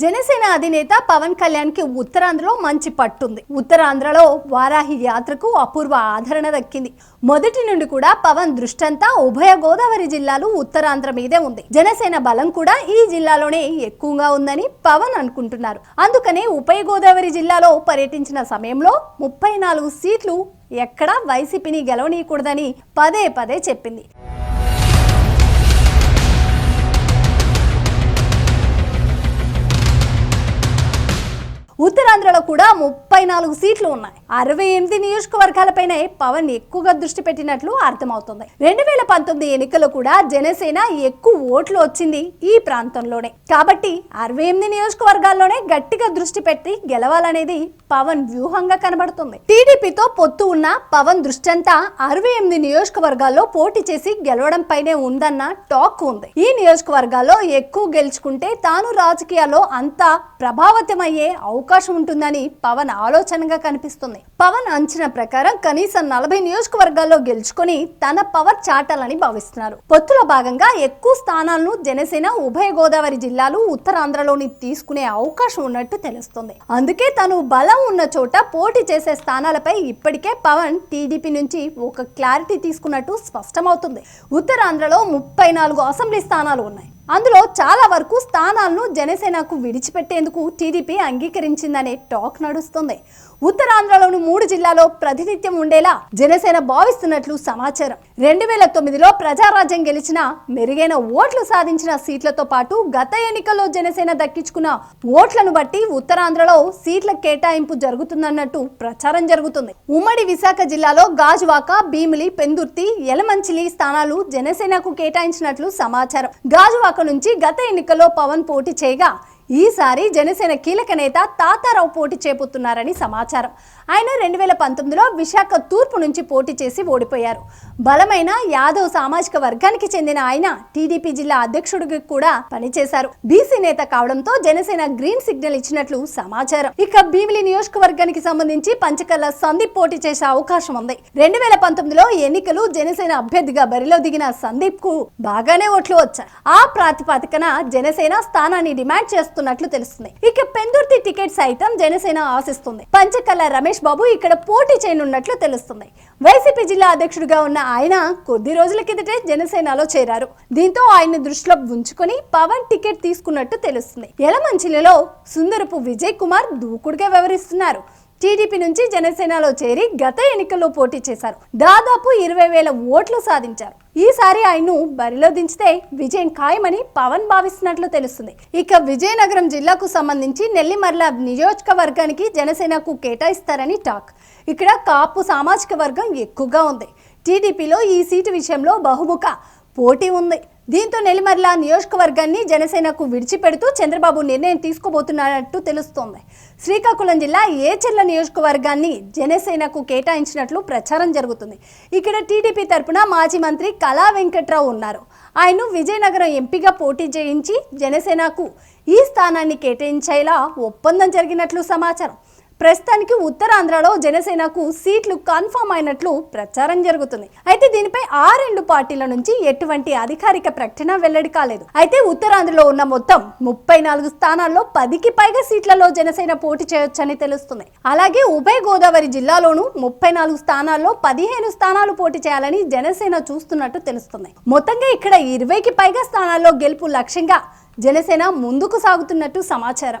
జనసేన అధినేత పవన్ కళ్యాణ్కి ఉత్తరాంధ్రలో మంచి పట్టుంది. ఉత్తరాంధ్రలో వారాహి యాత్రకు అపూర్వ ఆదరణ దక్కింది. మొదటి నుండి కూడా పవన్ దృష్టంతా ఉభయ గోదావరి జిల్లాలు ఉత్తరాంధ్ర మీదే ఉంది. జనసేన బలం కూడా ఈ జిల్లాలోనే ఎక్కువగా ఉందని పవన్ అనుకుంటున్నారు. అందుకనే ఉభయ గోదావరి జిల్లాలో పర్యటించిన సమయంలో ముప్పై నాలుగు సీట్లు ఎక్కడా వైసీపీని గెలవనీయకూడదని పదే పదే చెప్పింది. ఉత్తరాంధ్రలో కూడా ముప్పై నాలుగు సీట్లు ఉన్నాయి. అరవై ఎనిమిది నియోజకవర్గాలపైనే పవన్ ఎక్కువగా దృష్టి పెట్టినట్లు అర్థమవుతుంది. రెండు వేల పంతొమ్మిది ఎన్నికల్లో కూడా జనసేన ఎక్కువ ఓట్లు వచ్చింది ఈ ప్రాంతంలోనే. కాబట్టి అరవై ఎనిమిది నియోజకవర్గాల్లోనే గట్టిగా దృష్టి పెట్టి గెలవాలనేది పవన్ వ్యూహంగా కనబడుతుంది. టీడీపీతో పొత్తు ఉన్న పవన్ దృష్టంతా అరవై ఎనిమిది నియోజకవర్గాల్లో పోటీ చేసి గెలవడం పైనే ఉందన్న టాక్ ఉంది. ఈ నియోజకవర్గాల్లో ఎక్కువ గెలుచుకుంటే తాను రాజకీయాల్లో అంతా ప్రభావితమయ్యే అవకాశం అవకాశం ఉంటుందని పవన్ ఆలోచనగా కనిపిస్తుంది. పవన్ అంచనా ప్రకారం కనీసం నలభై నియోజకవర్గాల్లో గెలుచుకొని తన పవర్ చాటాలని భావిస్తున్నారు. పొత్తులో భాగంగా ఎక్కువ స్థానాలను జనసేన ఉభయ గోదావరి జిల్లాలు ఉత్తరాంధ్రలోని తీసుకునే అవకాశం ఉన్నట్టు తెలుస్తుంది. అందుకే తను బలం ఉన్న చోట పోటీ చేసే స్థానాలపై ఇప్పటికే పవన్ టీడీపీ నుంచి ఒక క్లారిటీ తీసుకున్నట్టు స్పష్టమవుతుంది. ఉత్తరాంధ్రలో ముప్పై నాలుగు అసెంబ్లీ స్థానాలు ఉన్నాయి. అందులో చాలా వరకు స్థానాలను జనసేనకు విడిచిపెట్టేందుకు టీడీపీ అంగీకరించిందనే టాక్ నడుస్తుంది. ఉత్తరాంధ్రలోని మూడు జిల్లాలో ప్రతినిత్యం ఉండేలా జనసేన భావిస్తున్నట్లు సమాచారం. రెండు వేల తొమ్మిదిలో ప్రజారాజ్యం గెలిచిన మెరుగైన ఓట్లు సాధించిన సీట్లతో పాటు గత ఎన్నికల్లో జనసేన దక్కించుకున్న ఓట్లను బట్టి ఉత్తరాంధ్రలో సీట్ల కేటాయింపు జరుగుతుందన్నట్టు ప్రచారం జరుగుతుంది. ఉమ్మడి విశాఖ జిల్లాలో గాజువాక భీమిలి పెందుర్తి యలమంచిలి స్థానాలు జనసేనకు కేటాయించినట్లు సమాచారం. గాజువాక నుంచి గత ఎన్నికల్లో పవన్ పోటీ చేయగా ఈసారి జనసేన కీలక నేత తాతారావు పోటీ చేపడుతున్నారని సమాచారం. ఆయన రెండు వేల పంతొమ్మిదిలో విశాఖ తూర్పు నుంచి పోటీ చేసి ఓడిపోయారు. బలమైన యాదవ్ సామాజిక వర్గానికి చెందిన ఆయన టీడీపీ జిల్లా అధ్యక్షుడికి కూడా పనిచేశారు. బీసీ నేత కావడంతో జనసేన గ్రీన్ సిగ్నల్ ఇచ్చినట్లు సమాచారం. ఇక భీమిలి నియోజకవర్గానికి సంబంధించి పంచకల్ల సందీప్ పోటీ చేసే అవకాశం ఉంది. రెండు వేల పంతొమ్మిదిలో ఎన్నికలు జనసేన అభ్యర్థిగా బరిలో దిగిన సందీప్కు బాగానే ఓట్లు వచ్చాయి ఆ ప్రాతిపదికన జనసేన స్థానాన్ని డిమాండ్ చేస్తున్నట్లు తెలుస్తుంది. ఇక పెందుర్తి టికెట్ సైతం జనసేన ఆశిస్తుంది. పంచకల్ల రమేష్ బాబు ఇక్కడ పోటీ చేయనున్నట్లు తెలుస్తుంది. వైసీపీ జిల్లా అధ్యక్షుడిగా ఉన్న ఆయన కొద్ది రోజుల కిందటే జనసేనలో చేరారు. దీంతో ఆయన దృష్టిలో ఉంచుకొని పవన్ టికెట్ తీసుకున్నట్టు తెలుస్తుంది. ఎలమంచిలలో సుందరపు విజయ్ కుమార్ దూకుడుగా వ్యవహరిస్తున్నారు. టీడీపీ నుంచి జనసేనలో చేరి గత ఎన్నికల్లో పోటీ చేశారు. దాదాపు ఇరవై వేల ఓట్లు సాధించారు. ఈసారి ఆయన్ను బరిలో దించితే విజయం ఖాయమని పవన్ భావిస్తున్నట్లు తెలుస్తుంది. ఇక విజయనగరం జిల్లాకు సంబంధించి నెల్లిమర్ల నియోజకవర్గానికి జనసేనకు కేటాయిస్తారని టాక్. ఇక్కడ కాపు సామాజిక వర్గం ఎక్కువగా ఉంది. టీడీపీలో ఈ సీటు విషయంలో బహుముఖ పోటీ ఉంది. దీంతో నెల్లిమర్ల నియోజకవర్గాన్ని జనసేనకు విడిచిపెడుతూ చంద్రబాబు నిర్ణయం తీసుకోబోతున్నట్టు తెలుస్తోంది. శ్రీకాకుళం జిల్లా ఏచెర్ల నియోజకవర్గాన్ని జనసేనకు కేటాయించినట్లు ప్రచారం జరుగుతుంది. ఇక్కడ టీడీపీ తరపున మాజీ మంత్రి కళా వెంకట్రావు ఉన్నారు. ఆయన్ను విజయనగరం ఎంపీగా పోటీ చేయించి జనసేనకు ఈ స్థానాన్ని కేటాయించేలా ఒప్పందం జరిగినట్లు సమాచారం. ప్రస్తుతానికి ఉత్తరాంధ్రలో జనసేనకు సీట్లు కన్ఫర్మ్ అయినట్లు ప్రచారం జరుగుతుంది. అయితే దీనిపై ఆ రెండు పార్టీల నుంచి ఎటువంటి అధికారిక ప్రకటన వెల్లడి కాలేదు. అయితే ఉత్తరాంధ్రలో ఉన్న మొత్తం ముప్పై నాలుగు స్థానాల్లో పదికి పైగా సీట్లలో జనసేన పోటీ చేయొచ్చని తెలుస్తుంది. అలాగే ఉభయ గోదావరి జిల్లాలోనూ ముప్పై నాలుగు స్థానాల్లో పదిహేను స్థానాలు పోటీ చేయాలని జనసేన చూస్తున్నట్టు తెలుస్తుంది. మొత్తంగా ఇక్కడ ఇరవైకి పైగా స్థానాల్లో గెలుపు లక్ష్యంగా జనసేన ముందుకు సాగుతున్నట్టు సమాచారం.